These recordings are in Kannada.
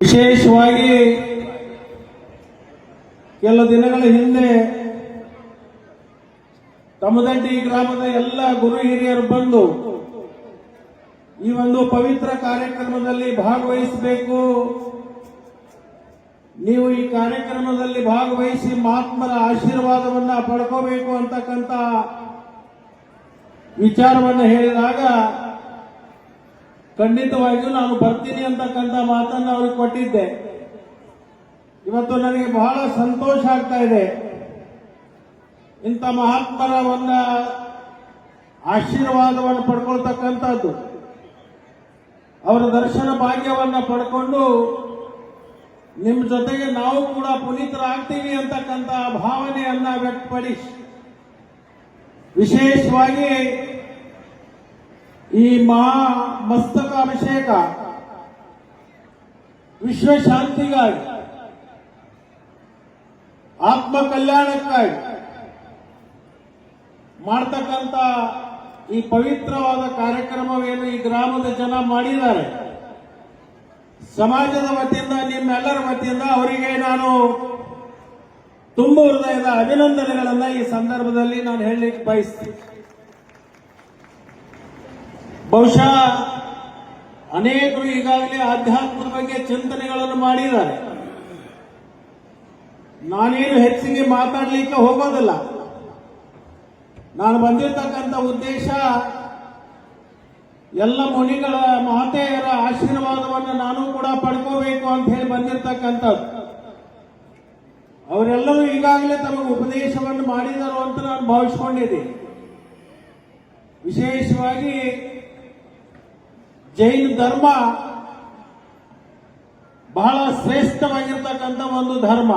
ವಿಶೇಷವಾಗಿ ಕೆಲ ದಿನಗಳ ಹಿಂದೆ ತಮ್ಮದಂಡಿ ಗ್ರಾಮದ ಎಲ್ಲ ಗುರು ಹಿರಿಯರು ಬಂದು ಈ ಒಂದು ಪವಿತ್ರ ಕಾರ್ಯಕ್ರಮದಲ್ಲಿ ಭಾಗವಹಿಸಬೇಕು. ನೀವು ಈ ಕಾರ್ಯಕ್ರಮದಲ್ಲಿ ಭಾಗವಹಿಸಿ ಮಹಾತ್ಮರ ಆಶೀರ್ವಾದವನ್ನ ಪಡ್ಕೋಬೇಕು ಅಂತಕ್ಕಂಥ ವಿಚಾರವನ್ನು ಹೇಳಿದಾಗ ಖಂಡಿತವಾಗಿಯೂ ನಾನು ಬರ್ತೀನಿ ಅಂತಕ್ಕಂಥ ಮಾತನ್ನು ಅವ್ರಿಗೆ ಕೊಟ್ಟಿದ್ದೆ. ಇವತ್ತು ನನಗೆ ಬಹಳ ಸಂತೋಷ ಆಗ್ತಾ ಇದೆ. ಇಂಥ ಮಹಾತ್ಮರ ಒಂದು ಆಶೀರ್ವಾದವನ್ನು ಪಡ್ಕೊಳ್ತಕ್ಕಂಥದ್ದು. ಅವರ ದರ್ಶನ ಭಾಗ್ಯವನ್ನ ಪಡ್ಕೊಂಡು ನಿಮ್ಮ ಜೊತೆಗೆ ನಾವು ಕೂಡ ಪುನೀತರಾಗ್ತೀವಿ ಅಂತಕ್ಕಂಥ ಭಾವನೆಯನ್ನ ವ್ಯಕ್ತಪಡಿಸಿ, ವಿಶೇಷವಾಗಿ ಈ ಮಹಾ ಮಸ್ತಕ ಅಭಿಷೇಕ ವಿಶ್ವ ಶಾಂತಿಗಾಗಿ, ಆತ್ಮ ಕಲ್ಯಾಣಕ್ಕಾಗಿ ಮಾಡ್ತಕ್ಕಂಥ ಈ ಪವಿತ್ರವಾದ ಕಾರ್ಯಕ್ರಮವೇನು ಈ ಗ್ರಾಮದ ಜನ ಮಾಡಿದ್ದಾರೆ. ಸಮಾಜದ ವತಿಯಿಂದ, ನಿಮ್ಮೆಲ್ಲರ ವತಿಯಿಂದ ಅವರಿಗೆ ನಾನು ತುಂಬ ಹೃದಯದ ಅಭಿನಂದನೆಗಳನ್ನ ಈ ಸಂದರ್ಭದಲ್ಲಿ ನಾನು ಹೇಳಲಿಕ್ಕೆ ಬಯಸ್ತೀನಿ. ಬಹುಶಃ ಅನೇಕರು ಈಗಾಗಲೇ ಆಧ್ಯಾತ್ಮದ ಬಗ್ಗೆ ಚಿಂತನೆಗಳನ್ನು ಮಾಡಿದ್ದಾರೆ. ನಾನೇನು ಹೆಚ್ಚಿಗೆ ಮಾತಾಡಲಿಕ್ಕೆ ಹೋಗೋದಿಲ್ಲ. ನಾನು ಬಂದಿರತಕ್ಕಂಥ ಉದ್ದೇಶ ಎಲ್ಲ ಮುನಿಗಳ ಮಾತೆಯರ ಆಶೀರ್ವಾದವನ್ನು ನಾನು ಕೂಡ ಪಡ್ಕೋಬೇಕು ಅಂತ ಹೇಳಿ ಬಂದಿರತಕ್ಕಂಥದ್ದು. ಅವರೆಲ್ಲರೂ ಈಗಾಗಲೇ ತಮಗೆ ಉಪದೇಶವನ್ನು ಮಾಡಿದರು ಅಂತ ನಾನು ಭಾವಿಸ್ಕೊಂಡಿದ್ದೀನಿ. ವಿಶೇಷವಾಗಿ ಜೈನ ಧರ್ಮ ಬಹಳ ಶ್ರೇಷ್ಠವಾಗಿರ್ತಕ್ಕಂಥ ಒಂದು ಧರ್ಮ.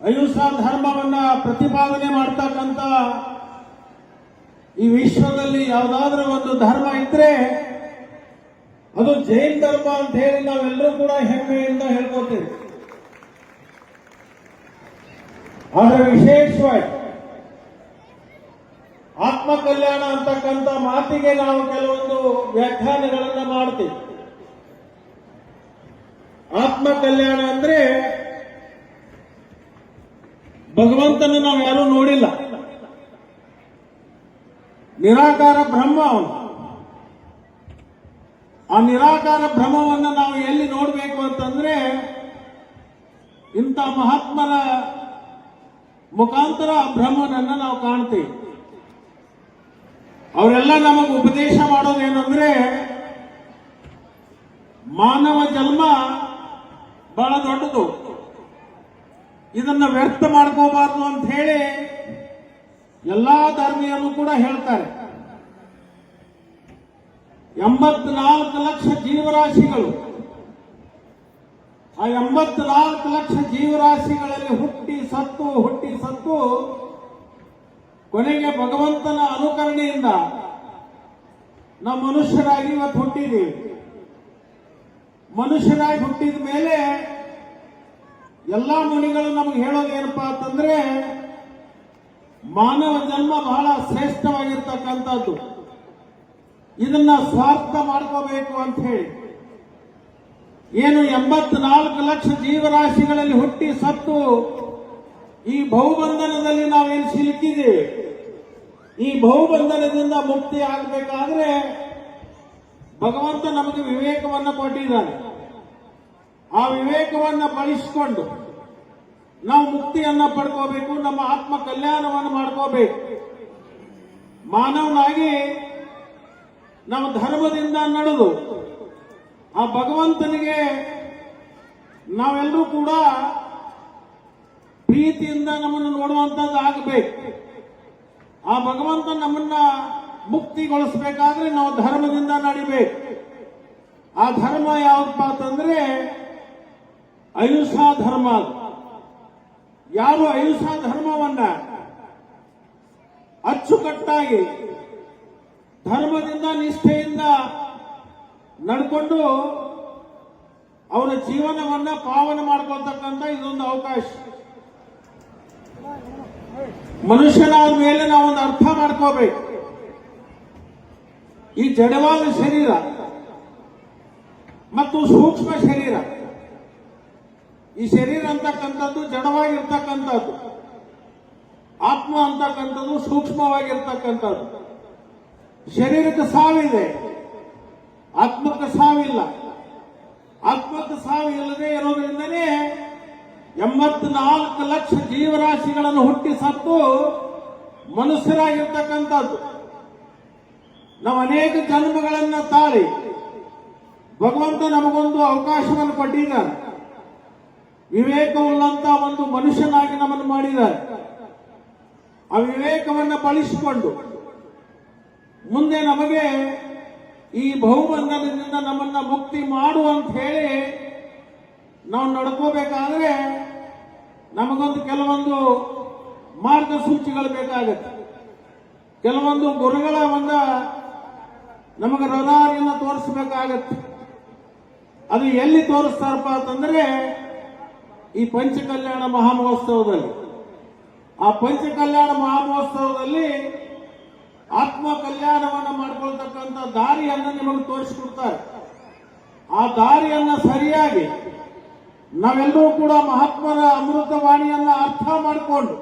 ಅಹಿಂಸಾ ಧರ್ಮವನ್ನ ಪ್ರತಿಪಾದನೆ ಮಾಡ್ತಕ್ಕಂಥ ಈ ವಿಶ್ವದಲ್ಲಿ ಯಾವುದಾದ್ರೂ ಒಂದು ಧರ್ಮ ಇದ್ರೆ ಅದು ಜೈನ್ ಧರ್ಮ ಅಂತ ಹೇಳಿ ನಾವೆಲ್ಲರೂ ಕೂಡ ಹೆಮ್ಮೆಯಿಂದ ಹೇಳ್ಕೊತೀವಿ. ಆದರೆ ವಿಶೇಷವಾಗಿ ಆತ್ಮ ಕಲ್ಯಾಣ ಅಂತಕ್ಕಂಥ ಮಾತಿಗೆ ನಾವು ಕೆಲವೊಂದು ವ್ಯಾಖ್ಯಾನಗಳನ್ನು ಮಾಡ್ತೀವಿ. ಆತ್ಮ ಕಲ್ಯಾಣ ಅಂದ್ರೆ ಭಗವಂತನ ನಾವು ಯಾರು ನೋಡಿಲ್ಲ. ನಿರಾಕಾರ ಬ್ರಹ್ಮ ಅವನು. ಆ ನಿರಾಕಾರ ಭ್ರಮವನ್ನು ನಾವು ಎಲ್ಲಿ ನೋಡಬೇಕು ಅಂತಂದ್ರೆ ಇಂಥ ಮಹಾತ್ಮನ ಮುಖಾಂತರ ಆ ಬ್ರಹ್ಮನನ್ನ ನಾವು ಕಾಣ್ತೀವಿ. ಅವರೆಲ್ಲ ನಮಗೆ ಉಪದೇಶ ಮಾಡೋದೇನಂದ್ರೆ, ಮಾನವ ಜನ್ಮ ಬಹಳ ದೊಡ್ಡದು. ಇದನ್ನ ವ್ಯರ್ಥ ಮಾಡ್ಕೋಬಾರ್ದು ಅಂತ ಹೇಳಿ ಎಲ್ಲಾ ಧರ್ಮೀಯರು ಕೂಡ ಹೇಳ್ತಾರೆ. ಎಂಬತ್ನಾಲ್ಕು ಲಕ್ಷ ಜೀವರಾಶಿಗಳು. ಆ ಎಂಬತ್ನಾಲ್ಕು ಲಕ್ಷ ಜೀವರಾಶಿಗಳಲ್ಲಿ ಹುಟ್ಟಿ ಸತ್ತು ಹುಟ್ಟಿ ಸತ್ತು ಕೊನೆಗೆ ಭಗವಂತನ ಅನುಕರಣೆಯಿಂದ ನಾವು ಮನುಷ್ಯರಾಗಿ ಇವತ್ತು ಹುಟ್ಟಿದ್ದೀವಿ ಮನುಷ್ಯರಾಗಿ ಹುಟ್ಟಿದ ಮೇಲೆ ಎಲ್ಲಾ ಮುನಿಗಳು ನಮಗೆ ಹೇಳೋದು ಏನಪ್ಪಾ ಅಂತಂದ್ರೆ, ಮಾನವ ಜನ್ಮ ಬಹಳ ಶ್ರೇಷ್ಠವಾಗಿರ್ತಕ್ಕಂಥದ್ದು. ಇದನ್ನ ಸ್ವಾರ್ಥ ಮಾಡ್ಕೋಬೇಕು ಅಂತ ಹೇಳಿ. ಏನು ಎಂಬತ್ನಾಲ್ಕು ಲಕ್ಷ ಜೀವರಾಶಿಗಳಲ್ಲಿ ಹುಟ್ಟಿ ಸತ್ತು ಈ ಬಹುಬಂಧನದಲ್ಲಿ ನಾವೇನು ಸಿಲುಕಿದ್ದೀವಿ ಈ ಬಹುಬಂಧನದಿಂದ ಮುಕ್ತಿ ಆಗಬೇಕಾದ್ರೆ ಭಗವಂತ ನಮಗೆ ವಿವೇಕವನ್ನು ಕೊಟ್ಟಿದ್ದಾನೆ. ಆ ವಿವೇಕವನ್ನು ಬಳಸಿಕೊಂಡು ನಾವು ಮುಕ್ತಿಯನ್ನ ಪಡ್ಕೋಬೇಕು, ನಮ್ಮ ಆತ್ಮ ಕಲ್ಯಾಣವನ್ನು ಮಾಡ್ಕೋಬೇಕು. ಮಾನವನಾಗಿ ನಮ್ಮ ಧರ್ಮದಿಂದ ನಡೆದು ಆ ಭಗವಂತನಿಗೆ ನಾವೆಲ್ಲರೂ ಕೂಡ ಪ್ರೀತಿಯಿಂದ ನಮ್ಮನ್ನು ನೋಡುವಂತದ್ದು ಆಗಬೇಕು. ಆ ಭಗವಂತ ನಮ್ಮನ್ನ ಮುಕ್ತಿಗೊಳಿಸಬೇಕಾದ್ರೆ ನಾವು ಧರ್ಮದಿಂದ ನಡಿಬೇಕು. ಆ ಧರ್ಮ ಯಾವಪ್ಪ ಅಂತಂದ್ರೆ ಅಹಿಂಸಾ ಧರ್ಮ. ಯಾರು ಅಹಿಂಸಾ ಧರ್ಮವನ್ನ ಅಚ್ಚುಕಟ್ಟಾಗಿ ಧರ್ಮದಿಂದ ನಿಷ್ಠೆಯಿಂದ ನಡ್ಕೊಂಡು ಅವರ ಜೀವನವನ್ನ ಪಾವನ ಮಾಡ್ಕೊಳ್ತಕ್ಕಂಥ ಇದೊಂದು ಅವಕಾಶ. ಮನುಷ್ಯನಾದ ಮೇಲೆ ನಾವೊಂದು ಅರ್ಥ ಮಾಡ್ಕೋಬೇಕು. ಈ ಜಡವಾದ ಶರೀರ ಮತ್ತು ಸೂಕ್ಷ್ಮ ಶರೀರ. ಈ ಶರೀರ ಅಂತಕ್ಕಂಥದ್ದು ಜಡವಾಗಿರ್ತಕ್ಕಂಥದ್ದು. ಆತ್ಮ ಅಂತಕ್ಕಂಥದ್ದು ಸೂಕ್ಷ್ಮವಾಗಿರ್ತಕ್ಕಂಥದ್ದು. ಶರೀರಕ್ಕೆ ಸಾವಿದೆ. ಆತ್ಮಕ್ಕೆ ಸಾವಿಲ್ಲ. ಆತ್ಮಕ್ಕೆ ಸಾವಿಲ್ಲದೆ ಇರೋದ್ರಿಂದನೇ ಎಂಬತ್ನಾಲ್ಕು ಲಕ್ಷ ಜೀವರಾಶಿಗಳನ್ನು ಹುಟ್ಟಿ ಸತ್ತು ಮನುಷ್ಯರಾಗಿರ್ತಕ್ಕಂಥದ್ದು. ನಾವು ಅನೇಕ ಜನ್ಮಗಳನ್ನ ತಾಳಿ ಭಗವಂತ ನಮಗೊಂದು ಅವಕಾಶವನ್ನು ಕೊಟ್ಟಿದ್ದಾನೆ ವಿವೇಕವುಳ್ಳಂತ ಒಂದು ಮನುಷ್ಯನಾಗಿ ನಮ್ಮನ್ನು ಮಾಡಿದ್ದಾರೆ. ಆ ವಿವೇಕವನ್ನು ಬಳಸಿಕೊಂಡು ಮುಂದೆ ನಮಗೆ ಈ ಬಹುಬಂಧನದಿಂದ ನಮ್ಮನ್ನ ಮುಕ್ತಿ ಮಾಡು ಅಂತ ಹೇಳಿ ನಾವು ನಡ್ಕೋಬೇಕಾದ್ರೆ ನಮಗೊಂದು ಕೆಲವೊಂದು ಮಾರ್ಗಸೂಚಿಗಳು ಬೇಕಾಗುತ್ತೆ. ಕೆಲವೊಂದು ಗುರುಗಳ ಒಂದು ನಮಗೆ ರದಾರಿಯನ್ನು ತೋರಿಸಬೇಕಾಗತ್ತೆ. ಅದು ಎಲ್ಲಿ ತೋರಿಸ್ತಾರಪ್ಪ ಅಂತಂದ್ರೆ ಈ ಪಂಚಕಲ್ಯಾಣ ಮಹಾಮಹೋತ್ಸವದಲ್ಲಿ. ಆ ಪಂಚಕಲ್ಯಾಣ ಮಹಾಮಹೋತ್ಸವದಲ್ಲಿ ಆತ್ಮ ಕಲ್ಯಾಣವನ್ನು ಮಾಡ್ಕೊಳ್ತಕ್ಕಂಥ ದಾರಿಯನ್ನು ನಿಮಗೆ ತೋರಿಸಿಕೊಡ್ತಾರೆ. ಆ ದಾರಿಯನ್ನು ಸರಿಯಾಗಿ ನಾವೆಲ್ಲರೂ ಕೂಡ ಮಹಾತ್ಮರ ಅಮೃತವಾಣಿಯನ್ನ ಅರ್ಥ ಮಾಡಿಕೊಂಡು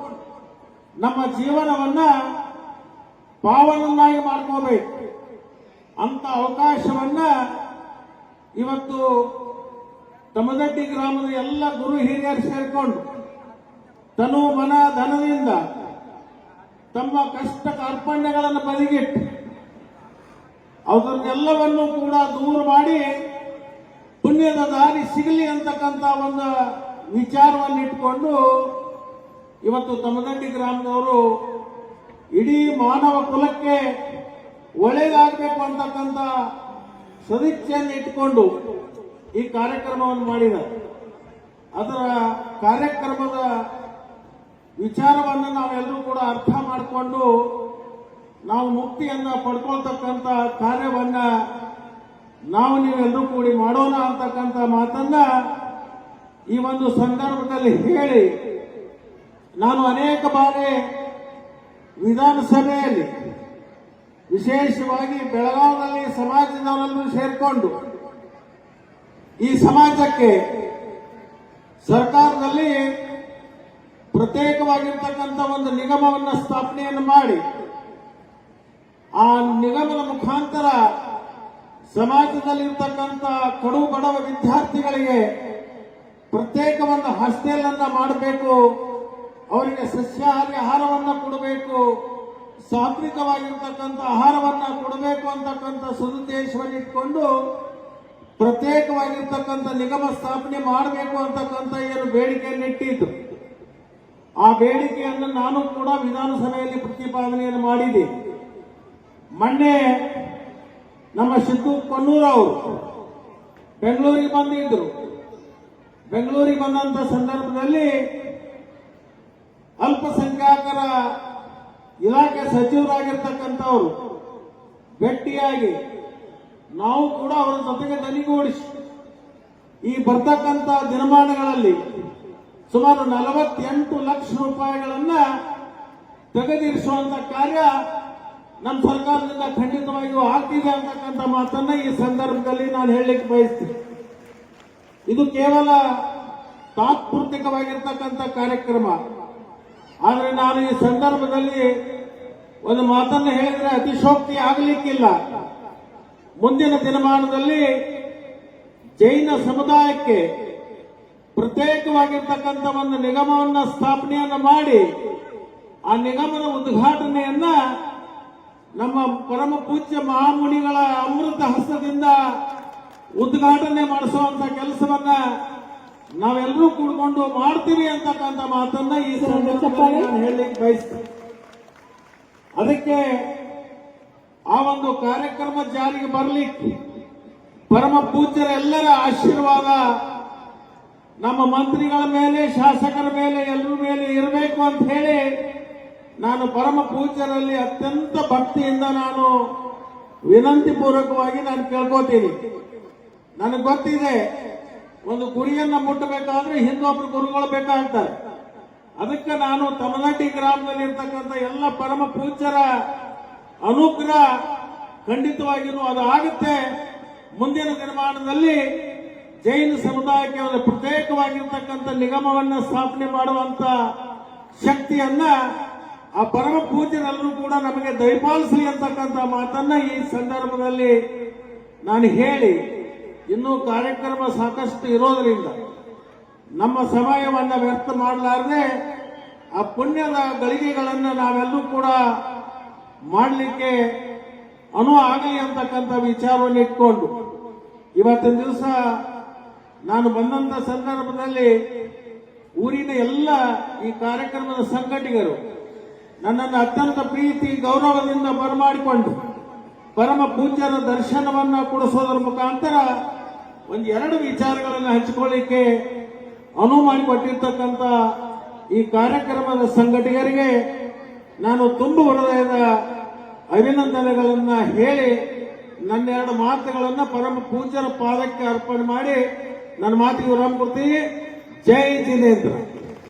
ನಮ್ಮ ಜೀವನವನ್ನ ಪಾವನನ್ನಾಗಿ ಮಾಡ್ಕೋಬೇಕು. ಅಂತ ಅವಕಾಶವನ್ನ ಇವತ್ತು ತಮದಡ್ಡಿ ಗ್ರಾಮದ ಎಲ್ಲ ಗುರು ಹಿರಿಯರು ಸೇರಿಕೊಂಡು ತನು ಮನ ಧನದಿಂದ ತಮ್ಮ ಕಷ್ಟ ಕಾರ್ಪಣ್ಯಗಳನ್ನು ಬದಿಗಿಟ್ಟು ಅದನ್ನೆಲ್ಲವನ್ನು ಕೂಡ ದೂರ ಮಾಡಿ ಪುಣ್ಯದ ದಾರಿ ಸಿಗಲಿ ಅಂತಕ್ಕಂಥ ಒಂದು ವಿಚಾರವನ್ನು ಇಟ್ಕೊಂಡು ಇವತ್ತು ತಮದಂಡಿ ಗ್ರಾಮದವರು ಇಡೀ ಮಾನವ ಕುಲಕ್ಕೆ ಒಳ್ಳೇದಾಗಬೇಕು ಅಂತಕ್ಕಂಥ ಸದಿಚ್ಛೆಯನ್ನು ಇಟ್ಕೊಂಡು ಈ ಕಾರ್ಯಕ್ರಮವನ್ನು ಮಾಡಿದ ಅದರ ಕಾರ್ಯಕ್ರಮದ ವಿಚಾರವನ್ನು ನಾವೆಲ್ಲರೂ ಕೂಡ ಅರ್ಥ ಮಾಡಿಕೊಂಡು ನಾವು ಮುಕ್ತಿಯನ್ನು ಪಡ್ಕೊಳ್ತಕ್ಕಂಥ ಕಾರ್ಯವನ್ನ ನಾವು ನೀವೆಲ್ಲರೂ ಕೂಡಿ ಮಾಡೋಣ ಅಂತಕ್ಕಂಥ ಮಾತನ್ನ ಈ ಒಂದು ಸಂದರ್ಭದಲ್ಲಿ ಹೇಳಿ, ನಾನು ಅನೇಕ ಬಾರಿ ವಿಧಾನಸಭೆಯಲ್ಲಿ ವಿಶೇಷವಾಗಿ ಬೆಳಗಾವಿನಲ್ಲಿ ಸಮಾಜದವರನ್ನು ಸೇರಿಕೊಂಡು, ಈ ಸಮಾಜಕ್ಕೆ ಸರ್ಕಾರದಲ್ಲಿ ಪ್ರತ್ಯೇಕವಾಗಿರ್ತಕ್ಕಂಥ ಒಂದು ನಿಗಮವನ್ನು ಸ್ಥಾಪನೆಯನ್ನು ಮಾಡಿ, ಆ ನಿಗಮದ ಮುಖಾಂತರ ಸಮಾಜದಲ್ಲಿರ್ತಕ್ಕಂಥ ಕಡು ಬಡವ ವಿದ್ಯಾರ್ಥಿಗಳಿಗೆ ಪ್ರತ್ಯೇಕ ಒಂದು ಹಾಸ್ಟೆಲ್ ಅನ್ನ ಮಾಡಬೇಕು, ಅವರಿಗೆ ಸಸ್ಯಾಹಾರಿ ಆಹಾರವನ್ನ ಕೊಡಬೇಕು, ಸಾತ್ವಿಕವಾಗಿರ್ತಕ್ಕಂಥ ಆಹಾರವನ್ನ ಕೊಡಬೇಕು ಅಂತಕ್ಕಂಥ ಸದುದ್ದೇಶವನ್ನಿಟ್ಕೊಂಡು ಪ್ರತ್ಯೇಕವಾಗಿರ್ತಕ್ಕಂಥ ನಿಗಮ ಸ್ಥಾಪನೆ ಮಾಡಬೇಕು ಅಂತಕ್ಕಂಥ ಏನು ಬೇಡಿಕೆಯನ್ನು ಇಟ್ಟಿದ್ದು ಆ ಬೇಡಿಕೆಯನ್ನು ನಾನು ಕೂಡ ವಿಧಾನಸಭೆಯಲ್ಲಿ ಪ್ರತಿಪಾದನೆಯನ್ನು ಮಾಡಿದೆ. ಮೊನ್ನೆ ನಮ್ಮ ಸಿದ್ದು ಕೊನ್ನೂರವರು ಬೆಂಗಳೂರಿಗೆ ಬಂದಿದ್ರು. ಬೆಂಗಳೂರಿಗೆ ಬಂದಂತ ಸಂದರ್ಭದಲ್ಲಿ ಅಲ್ಪಸಂಖ್ಯಾತರ ಇಲಾಖೆ ಸಚಿವರಾಗಿರ್ತಕ್ಕಂಥವ್ರು ಭೇಟಿಯಾಗಿ ನಾವು ಕೂಡ ಅವರ ಜೊತೆಗೆ ದನಿಗೂಡಿಸಿ ಈ ಬರ್ತಕ್ಕಂಥ ದಿನಮಾನಗಳಲ್ಲಿ ಸುಮಾರು ನಲವತ್ತೆಂಟು ಲಕ್ಷ ರೂಪಾಯಿಗಳನ್ನ ತೆಗೆದಿರಿಸುವಂತ ಕಾರ್ಯ ನಮ್ಮ ಸರ್ಕಾರದಿಂದ ಖಂಡಿತವಾಗಿಯೂ ಆಗ್ತಿದೆ ಅಂತಕ್ಕಂಥ ಮಾತನ್ನ ಈ ಸಂದರ್ಭದಲ್ಲಿ ನಾನು ಹೇಳಲಿಕ್ಕೆ ಬಯಸ್ತೀನಿ. ಇದು ಕೇವಲ ತಾತ್ಪೂರ್ತಿಕವಾಗಿರ್ತಕ್ಕಂಥ ಕಾರ್ಯಕ್ರಮ. ಆದರೆ ನಾನು ಈ ಸಂದರ್ಭದಲ್ಲಿ ಒಂದು ಮಾತನ್ನು ಹೇಳಿದ್ರೆ ಅತಿಶೋಕ್ತಿ ಆಗಲಿಕ್ಕಿಲ್ಲ. ಮುಂದಿನ ದಿನಮಾನದಲ್ಲಿ ಜೈನ ಸಮುದಾಯಕ್ಕೆ ಪ್ರತ್ಯೇಕವಾಗಿರ್ತಕ್ಕಂಥ ಒಂದು ನಿಗಮವನ್ನ ಸ್ಥಾಪನೆಯನ್ನು ಮಾಡಿ ಆ ನಿಗಮದ ಉದ್ಘಾಟನೆಯನ್ನ ನಮ್ಮ ಪರಮ ಪೂಜ್ಯ ಮಹಾಮುನಿಗಳ ಅಮೃತ ಹಸ್ತದಿಂದ ಉದ್ಘಾಟನೆ ಮಾಡಿಸುವಂತ ಕೆಲಸವನ್ನ ನಾವೆಲ್ಲರೂ ಕೂಡ್ಕೊಂಡು ಮಾಡ್ತೀವಿ ಅಂತಕ್ಕಂಥ ಮಾತನ್ನ ಈ ಸಂದರ್ಭದಲ್ಲಿ ನಾನು ಹೇಳಲಿಕ್ಕೆ ಬಯಸ್ತೀನಿ. ಅದಕ್ಕೆ ಆ ಒಂದು ಕಾರ್ಯಕ್ರಮ ಜಾರಿಗೆ ಬರಲಿಕ್ಕೆ ಪರಮ ಪೂಜ್ಯರ ಎಲ್ಲರ ಆಶೀರ್ವಾದ ನಮ್ಮ ಮಂತ್ರಿಗಳ ಮೇಲೆ ಶಾಸಕರ ಮೇಲೆ ಎಲ್ಲರ ಮೇಲೆ ಇರಬೇಕು ಅಂತ ಹೇಳಿ ನಾನು ಪರಮ ಪೂಜ್ಯರಲ್ಲಿ ಅತ್ಯಂತ ಭಕ್ತಿಯಿಂದ ನಾನು ವಿನಂತಿ ಪೂರ್ವಕವಾಗಿ ನಾನು ಕೇಳ್ಕೋತೀನಿ. ನನಗೆ ಗೊತ್ತಿದೆ, ಒಂದು ಗುರಿಯನ್ನ ಮುಟ್ಟಬೇಕಾದ್ರೆ ಹಿಂದೊಬ್ರು ಗುರುಗಳು ಬೇಕಾಗ್ತಾರೆ. ಅದಕ್ಕೆ ನಾನು ತಮನಟ್ಟಿ ಗ್ರಾಮದಲ್ಲಿ ಇರ್ತಕ್ಕಂಥ ಎಲ್ಲ ಪರಮ ಪೂಜ್ಯರ ಅನುಗ್ರಹ ಖಂಡಿತವಾಗಿಯೂ ಅದು ಆಗುತ್ತೆ. ಮುಂದಿನ ದಿನಮಾನದಲ್ಲಿ ಜೈನ ಸಮುದಾಯಕ್ಕೆ ಒಂದು ಪ್ರತ್ಯೇಕವಾಗಿರ್ತಕ್ಕಂಥ ನಿಗಮವನ್ನ ಸ್ಥಾಪನೆ ಮಾಡುವಂತ ಶಕ್ತಿಯನ್ನ ಆ ಪರಮ ಪೂಜ್ಯರೆಲ್ಲರೂ ಕೂಡ ನಮಗೆ ದಯಪಾಲಿಸಲಿ ಅಂತಕ್ಕಂಥ ಮಾತನ್ನ ಈ ಸಂದರ್ಭದಲ್ಲಿ ನಾನು ಹೇಳಿ, ಇನ್ನೂ ಕಾರ್ಯಕ್ರಮ ಸಾಕಷ್ಟು ಇರೋದರಿಂದ ನಮ್ಮ ಸಮಯವನ್ನ ವ್ಯರ್ಥ ಮಾಡಲಾರದೆ ಆ ಪುಣ್ಯದ ಗಳಿಗೆಗಳನ್ನು ನಾವೆಲ್ಲೂ ಕೂಡ ಮಾಡಲಿಕ್ಕೆ ಅನು ಆಗಲಿ ಅಂತಕ್ಕಂಥ ವಿಚಾರವನ್ನು ಇಟ್ಕೊಂಡು, ಇವತ್ತಿನ ದಿವಸ ನಾನು ಬಂದಂತ ಸಂದರ್ಭದಲ್ಲಿ ಊರಿನ ಎಲ್ಲ ಈ ಕಾರ್ಯಕ್ರಮದ ಸಂಘಟಕರು ನನ್ನನ್ನು ಅತ್ಯಂತ ಪ್ರೀತಿ, ಗೌರವದಿಂದ ಬರಮಾಡಿಕೊಂಡು ಪರಮ ಪೂಜ್ಯರ ದರ್ಶನವನ್ನು ಕೊಡಿಸೋದರ ಮುಖಾಂತರ ಒಂದು ಎರಡು ವಿಚಾರಗಳನ್ನು ಹಂಚಿಕೊಳ್ಳಿಕ್ಕೆ ಅನುವು ಮಾಡಿಕೊಟ್ಟಿರ್ತಕ್ಕಂಥ ಈ ಕಾರ್ಯಕ್ರಮದ ಸಂಘಟಕರಿಗೆ ನಾನು ತುಂಬು ಹೃದಯದ ಅಭಿನಂದನೆಗಳನ್ನು ಹೇಳಿ ನನ್ನ ಎರಡು ಮಾತುಗಳನ್ನು ಪರಮ ಪೂಜ್ಯರ ಪಾದಕ್ಕೆ ಅರ್ಪಣೆ ಮಾಡಿ ನನ್ನ ಮಾತಿಗೆ ವಿರಾಮ ಕೊಡ್ತೀನಿ. ಜೈ ಜಿನೇಂದ್ರ